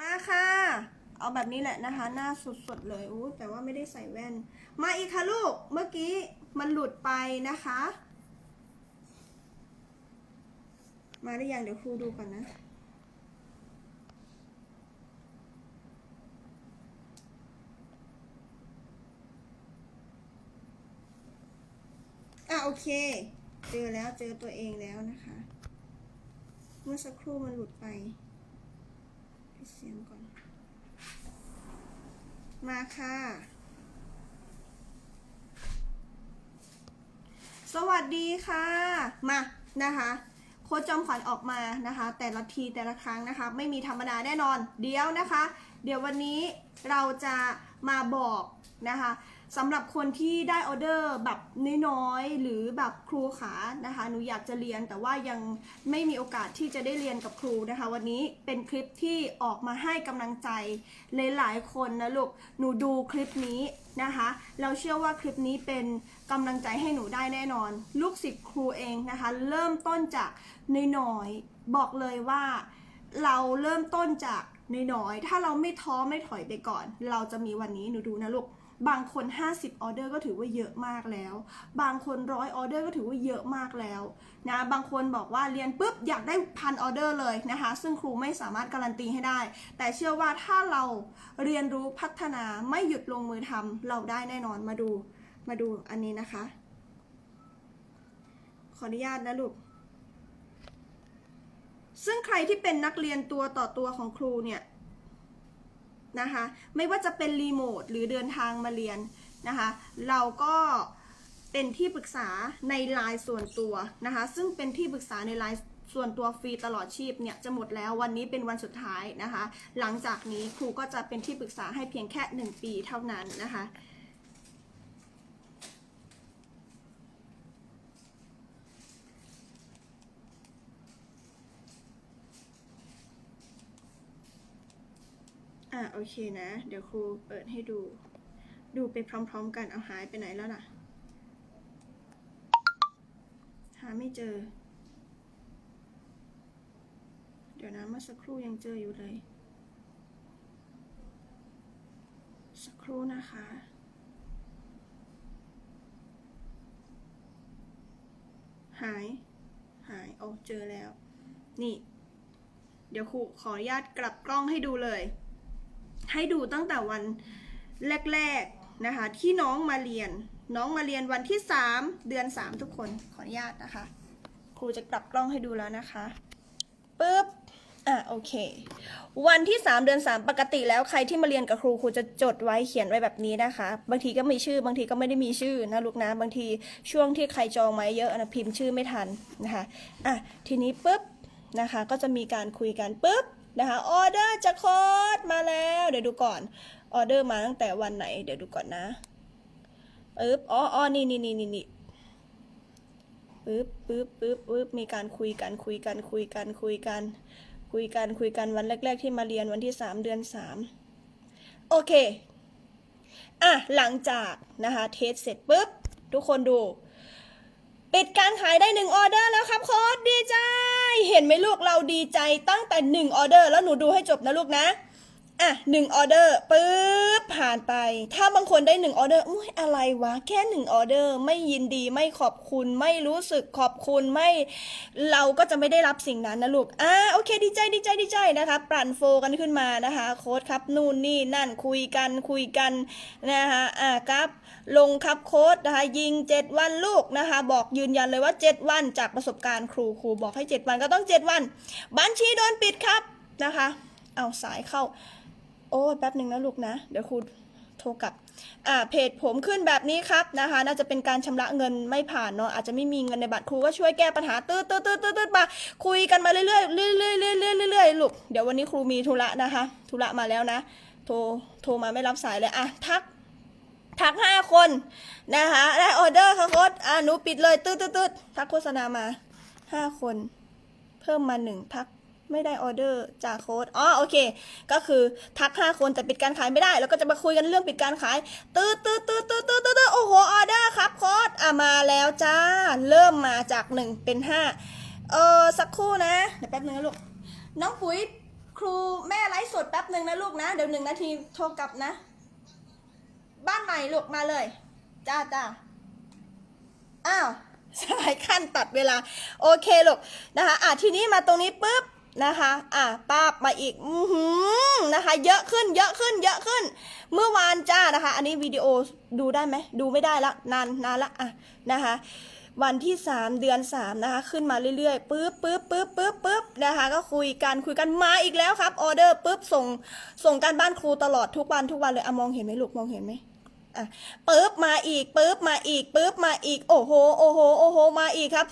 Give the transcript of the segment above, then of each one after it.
มาค่ะ เอาแบบนี้แหละนะคะ หน้าสดๆเลยอู้แต่ว่าไม่ได้ใส่แว่น มาอีกค่ะลูก เมื่อกี้มันหลุดไปนะคะ มาได้ยังเดี๋ยวครูดูก่อนนะอะโอเค เจอแล้วเจอตัวเองแล้วนะคะ เมื่อสักครู่มันหลุดไป สียงก่อน มาค่ะ สวัสดีค่ะ มานะคะ โค้ชจอมขวัญออกมานะคะ แต่ละทีแต่ละครั้งนะคะ ไม่มีธรรมดาแน่นอน เดี๋ยวนะคะ เดี๋ยววันนี้เราจะมาบอกนะคะ สำหรับคนที่ได้ออเดอร์แบบน้อยๆหรือแบบครูขานะคะหนูอยากจะเรียนแต่ว่ายังไม่มีโอกาสที่จะได้เรียนกับครูนะคะ วันนี้เป็นคลิปที่ออกมาให้กำลังใจหลายๆคนนะลูกหนูดูคลิปนี้นะคะ เราเชื่อว่าคลิปนี้เป็นกำลังใจให้หนูได้แน่นอน ลูกศิษย์ครูเองนะคะ เริ่มต้นจากน้อยๆบอกเลยว่าเราเริ่มต้นจากน้อยๆถ้าเราไม่ท้อไม่ถอยไปก่อน เราจะมีวันนี้หนูดูนะลูก บางคน 50ออเดอร์ก็ถือว่าเยอะมากแล้ว บางคนร้อยออเดอร์ก็ถือว่าเยอะมากแล้วนะบางคนบอกว่าเรียนปุ๊บอยากได้พันออเดอร์เลยนะคะ ซึ่งครูไม่สามารถการันตีให้ได้ แต่เชื่อว่าถ้าเราเรียนรู้พัฒนาไม่หยุดลงมือทำเราได้แน่นอนมาดูมาดูอันนี้นะคะ ขออนุญาตนะลูกซึ่งใครที่เป็นนักเรียนตัวต่อตัวของครูเนี่ย นะคะ ไม่ว่าจะเป็นรีโมทหรือเดินทางมาเรียนนะคะ เราก็เป็นที่ปรึกษาในไลน์ส่วนตัวนะคะ ซึ่งเป็นที่ปรึกษาในไลน์ส่วนตัวฟรีตลอดชีพเนี่ยจะหมดแล้ววันนี้เป็นวันสุดท้ายนะคะ หลังจากนี้ครูก็จะเป็นที่ปรึกษาให้เพียงแค่ 1 ปีเท่านั้นนะคะ โอเคนะ เดี๋ยวครูเปิดให้ดู ดูไปพร้อมๆกันเอาหายไปไหนแล้วล่ะ หาไม่เจอ เดี๋ยวนะเมื่อสักครู่ยังเจออยู่เลย สักครู่นะคะหาย หาย โอ้ เจอแล้ว นี่ เดี๋ยวครูขออนุญาตกลับกล้องให้ดูเลย ให้ดูตั้งแต่วันแรกๆนะคะ ที่น้องมาเรียน น้องมาเรียนวันที่ 3 เดือน 3 ทุกคนขออนุญาตนะคะ ครูจะกลับกล้องให้ดูแล้วนะคะปึ๊บอะโอเค วันที่ 3 เดือน 3 ปกติแล้วใครที่มาเรียนกับครูครูจะจดไว้เขียนไว้แบบนี้นะคะ บางทีก็มีชื่อบางทีก็ไม่ได้มีชื่อนะลูกนะบางทีช่วงที่ใครจองไว้เยอะนะพิมพ์ชื่อไม่ทันนะคะอะทีนี้ปึ๊บนะคะก็จะมีการคุยกันปึ๊บ นะคะออเดอร์จะโค้ดมาแล้ว เดี๋ยวดูก่อนออเดอร์มาตั้งแต่วันไหน เดี๋ยวดูก่อนนะปึ๊บอ๋ออ๋อนี่นี่นี่นี่นี่ปึ๊บปึ๊บปึ๊บปึ๊บมีการคุยกันคุยกันคุยกันคุยกัน คุยกันคุยกันวันแรก ๆ ที่มาเรียนวันที่สามเดือนสามโอเคอะหลังจากนะคะเทสเสร็จปุ๊บทุกคนดู ปิดการขายได้หนึ่งออเดอร์แล้วครับโค้ดดีใจ เห็นไหมลูกเราดีใจตั้งแต่หนึ่งออเดอร์แล้วหนูดูให้จบนะลูกนะ อะหนึ่งออเดอร์ปึ๊บผ่านไป ถ้าบางคนได้หนึ่งออเดอร์อุ้ยอะไรวะ แค่หนึ่งออเดอร์ไม่ยินดีไม่ขอบคุณไม่รู้สึกขอบคุณไม่ เราก็จะไม่ได้รับสิ่งนั้นนะลูกอ่าโอเคดีใจดีใจดีใจนะคะปรั่นโฟกันขึ้นมานะคะโค้ดครับนู่นนี่นั่นคุยกันคุยกันนะคะอ่าครับลงครับโค้ดนะคะยิง 7 วันลูกนะคะ บอกยืนยันเลยว่า 7 วันจากประสบการณ์ครูครูบอกให้ 7 วันก็ต้อง 7 วัน บัญชีโดนปิดครับนะคะ เอาสายเข้า โอ้แป๊บหนึ่งนะลูกนะ เดี๋ยวครูโทรกลับ อ่า เพจผมขึ้นแบบนี้ครับนะคะ น่าจะเป็นการชำระเงินไม่ผ่านเนาะ อาจจะไม่มีเงินในบัตรครูก็ช่วยแก้ปัญหาตืดตืดตืดตืดตืดมา คุยกันมาเรื่อยเรื่อยเรื่อยเรื่อยเรื่อยลูก เดี๋ยววันนี้ครูมีธุระนะคะ ธุระมาแล้วนะ โทร โทรมาไม่รับสายเลยอะ ทัก ทักห้าคนนะคะได้ออเดอร์ค่ะโค้ดอะหนูปิดเลยตืดตืดตืดทักโฆษณามาห้าคน เพิ่มมาหนึ่งทัก ไม่ได้ออเดอร์จากโค้ดอ๋อโอเค ก็คือทักห้าคนแต่ปิดการขายไม่ได้ แล้วก็จะมาคุยกันเรื่องปิดการขายตืดตืดตืดตืดตืดตืดโอ้โหออเดอร์ครับโค้ดอะมาแล้วจ้า เริ่มมาจากหนึ่งเป็นห้าเออสักครู่นะเดี๋ยวแป๊บนึงนะลูกน้องปุ๋ยครูแม่ไลฟ์สดแป๊บหนึ่งนะลูกนะ เดี๋ยวหนึ่งนาทีโทรกลับนะ บ้านใหม่ลูกมาเลย จ้าจ้าอ้าวสายขั้นตัดเวลา โอเคลูกนะคะอะทีนี้มาตรงนี้ปุ๊บ นะคะ อะป้าบมาอีก อือหือนะคะ เยอะขึ้น เยอะขึ้น เยอะขึ้น เมื่อวานจ้านะคะ อันนี้วิดีโอดูได้ไหม ดูไม่ได้ละ นานนานละ อะ นะคะ วันที่ 3 เดือน 3 นะคะ ขึ้นมาเรื่อยๆปุ๊บปุ๊บปุ๊บปุ๊บปุ๊บนะคะ ก็คุยกัน คุยกัน มาอีกแล้วครับ ออเดอร์ปุ๊บ ส่ง ส่งการบ้านครูตลอดทุกวัน ทุกวันเลยอะมองเห็นไหมลูก มองเห็นไหม ปึ๊บมาอีกปึ๊บมาอีกปึ๊บมาอีกโอ้โหโอ้โหโอ้โหมาอีกครับ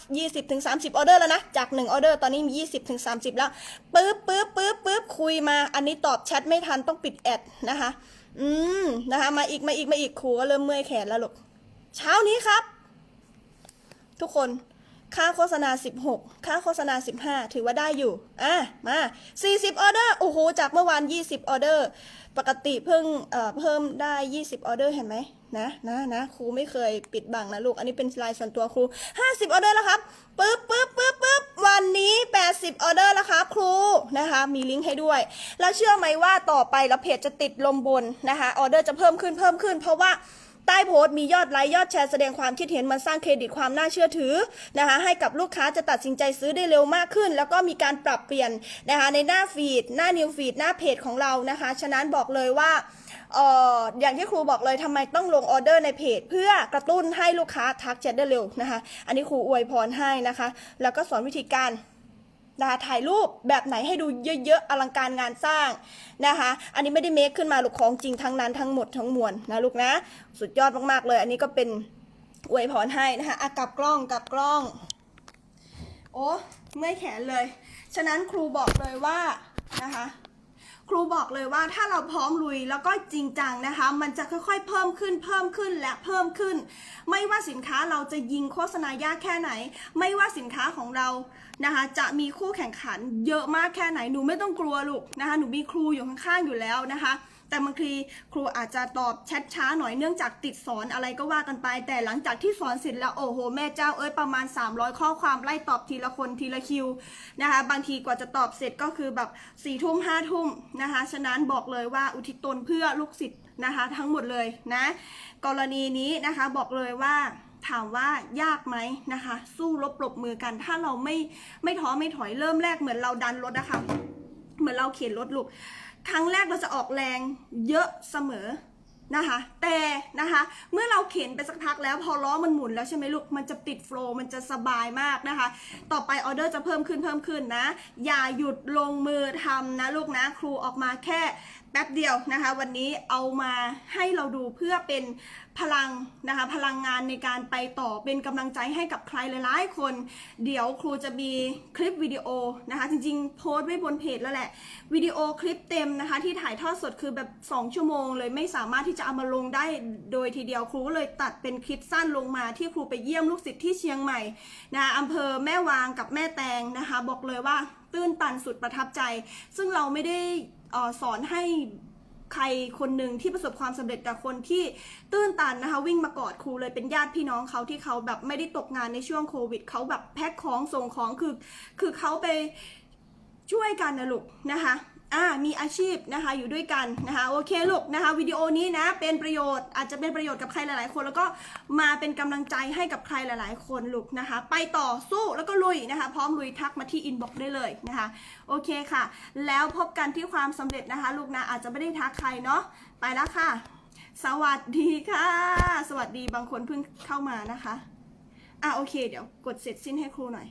20ถึง30ออเดอร์แล้วนะจาก1ออเดอร์ตอนนี้มี20ถึง30 แล้วปึ๊บปึ๊บปึ๊บปึ๊บคุยมา อันนี้ตอบแชทไม่ทันต้องปิดแอดนะคะ อืมนะคะ มาอีกมาอีกมาอีกครูก็เริ่มเมื่อยแขนแล้วลูกเช้านี้ครับ ทุกคน ค่าโฆษณา 16 ค่าโฆษณา 15 ถือว่าได้อยู่ อะ มา 40 ออเดอร์ โอ้โห จากเมื่อวาน 20 ออเดอร์ ปกติเพิ่งเอ่อเพิ่มได้ 20 ออเดอร์ เห็นไหม นะ นะ นะ ครูไม่เคยปิดบังนะลูก อันนี้เป็นลายส่วนตัวครู 50 ออเดอร์แล้วครับปึ๊บปึ๊บปึ๊บปึ๊บวันนี้ 80 ออเดอร์แล้วครับครู นะคะ มีลิงก์ให้ด้วย แล้วเชื่อไหมว่าต่อไปแล้วเพจจะติดลมบนนะคะ ออเดอร์จะเพิ่มขึ้น เพิ่มขึ้น เพราะว่า ใต้โพสต์มียอดไลค์ยอดแชร์แสดงความคิดเห็นมันสร้างเครดิตความน่าเชื่อถือนะคะให้กับลูกค้าจะตัดสินใจซื้อได้เร็วมากขึ้น แล้วก็มีการปรับเปลี่ยนนะคะในหน้าฟีด หน้านิวฟีด หน้าเพจของเรานะคะ ฉะนั้นบอกเลยว่าเอ่ออย่างที่ครูบอกเลยทำไมต้องลงออเดอร์ในเพจ เพื่อกระตุ้นให้ลูกค้าทักแชทได้เร็วนะคะ อันนี้ครูอวยพรให้นะคะ แล้วก็สอนวิธีการ นะคะถ่ายรูปแบบไหนให้ดูเยอะๆอลังการงานสร้างนะคะ อันนี้ไม่ได้เมคขึ้นมาลูกของจริงทั้งนั้นทั้งหมดทั้งมวลนะลูกนะสุดยอดมากๆเลย อันนี้ก็เป็นอวยพรให้นะคะอะกลับกล้องกลับกล้อง โอ้เมื่อยแขนเลย ฉะนั้นครูบอกเลยว่านะคะ ครูบอกเลยว่าถ้าเราพร้อมลุยแล้วก็จริงจังนะคะ มันจะค่อยๆ เพิ่มขึ้นเพิ่มขึ้นและเพิ่มขึ้น ไม่ว่าสินค้าเราจะยิงโฆษณายากแค่ไหน ไม่ว่าสินค้าของเรานะคะ จะมีคู่แข่งขันเยอะมากแค่ไหนหนูไม่ต้องกลัวลูกนะคะหนูมีครูอยู่ข้างๆอยู่แล้วนะคะ แต่บางทีครูอาจจะตอบแชทช้าหน่อยเนื่องจากติดสอนอะไรก็ว่ากันไป แต่หลังจากที่สอนเสร็จแล้วโอ้โห แม่เจ้าเอ้ยประมาณ 300 ข้อความไล่ตอบทีละคนทีละคิวนะคะ บางทีกว่าจะตอบเสร็จก็คือแบบ4ี่ทุ่มห้าทุ่มนะคะฉะนั้นบอกเลยว่าอุทิศตนเพื่อลูกศิษย์นะคะทั้งหมดเลยนะกรณีนี้นะคะบอกเลยว่าถามว่ายากไหมนะคะ สู้รบปรบมือกัน ถ้าเราไม่ไม่ท้อไม่ถอยเริ่มแรกเหมือนเราดันรถนะคะ เหมือนเราเข็นรถลูก ครั้งแรกเราจะออกแรงเยอะเสมอนะคะ แต่นะคะเมื่อเราเข็นไปสักพักแล้วพอล้อมันหมุนแล้วใช่ไหมลูก มันจะติดโฟล์มันจะสบายมากนะคะ ต่อไปออเดอร์จะเพิ่มขึ้นเพิ่มขึ้นนะ อย่าหยุดลงมือทำนะลูกนะ ครูออกมาแค่แป๊บเดียวนะคะ วันนี้เอามาให้เราดูเพื่อเป็นพลังนะคะพลังงานในการไปต่อเป็นกำลังใจให้กับใครหลายๆคน เดี๋ยวครูจะมีคลิปวิดีโอนะคะ จริงๆ โพสต์ไว้บนเพจแล้วแหละวิดีโอคลิปเต็มนะคะ ที่ถ่ายทอดสดคือแบบ 2 ชั่วโมงเลยไม่สามารถที่จะเอามาลงได้โดยทีเดียวครูก็เลยตัดเป็นคลิปสั้นลงมาที่ครูไปเยี่ยมลูกศิษย์ที่เชียงใหม่นะะอำเภอแม่วางกับแม่แตงนะคะ บอกเลยว่าตื้นตันสุดประทับใจ ซึ่งเราไม่ได้ สอนให้ใครคนหนึ่งที่ประสบความสำเร็จกับคนที่ตื้นตันนะคะ วิ่งมากอดครูเลยเป็นญาติพี่น้องเขาที่เขาแบบไม่ได้ตกงานในช่วงโควิดเขาแบบแพ็คของส่งของคือ คือเขาไปช่วยกันนะลูกนะคะ อ่ามีอาชีพนะคะอยู่ด้วยกันนะคะโอเคลูกนะคะวิดีโอนี้นะเป็นประโยชน์อาจจะเป็นประโยชน์กับใครหลาย ๆ คน แล้วก็มาเป็นกำลังใจให้กับใครหลาย ๆ คนลูกนะคะ ไปต่อสู้แล้วก็ลุยนะคะ พร้อมลุยทักมาที่อินบ็อกซ์ได้เลยนะคะโอเคค่ะ แล้วพบกันที่ความสำเร็จนะคะ ลูกนะอาจจะไม่ได้ทักใครเนาะไปแล้วค่ะ สวัสดีค่ะ สวัสดีบางคนเพิ่งเข้ามานะคะอะโอเค เดี๋ยวกดเสร็จสิ้นให้ครูหน่อย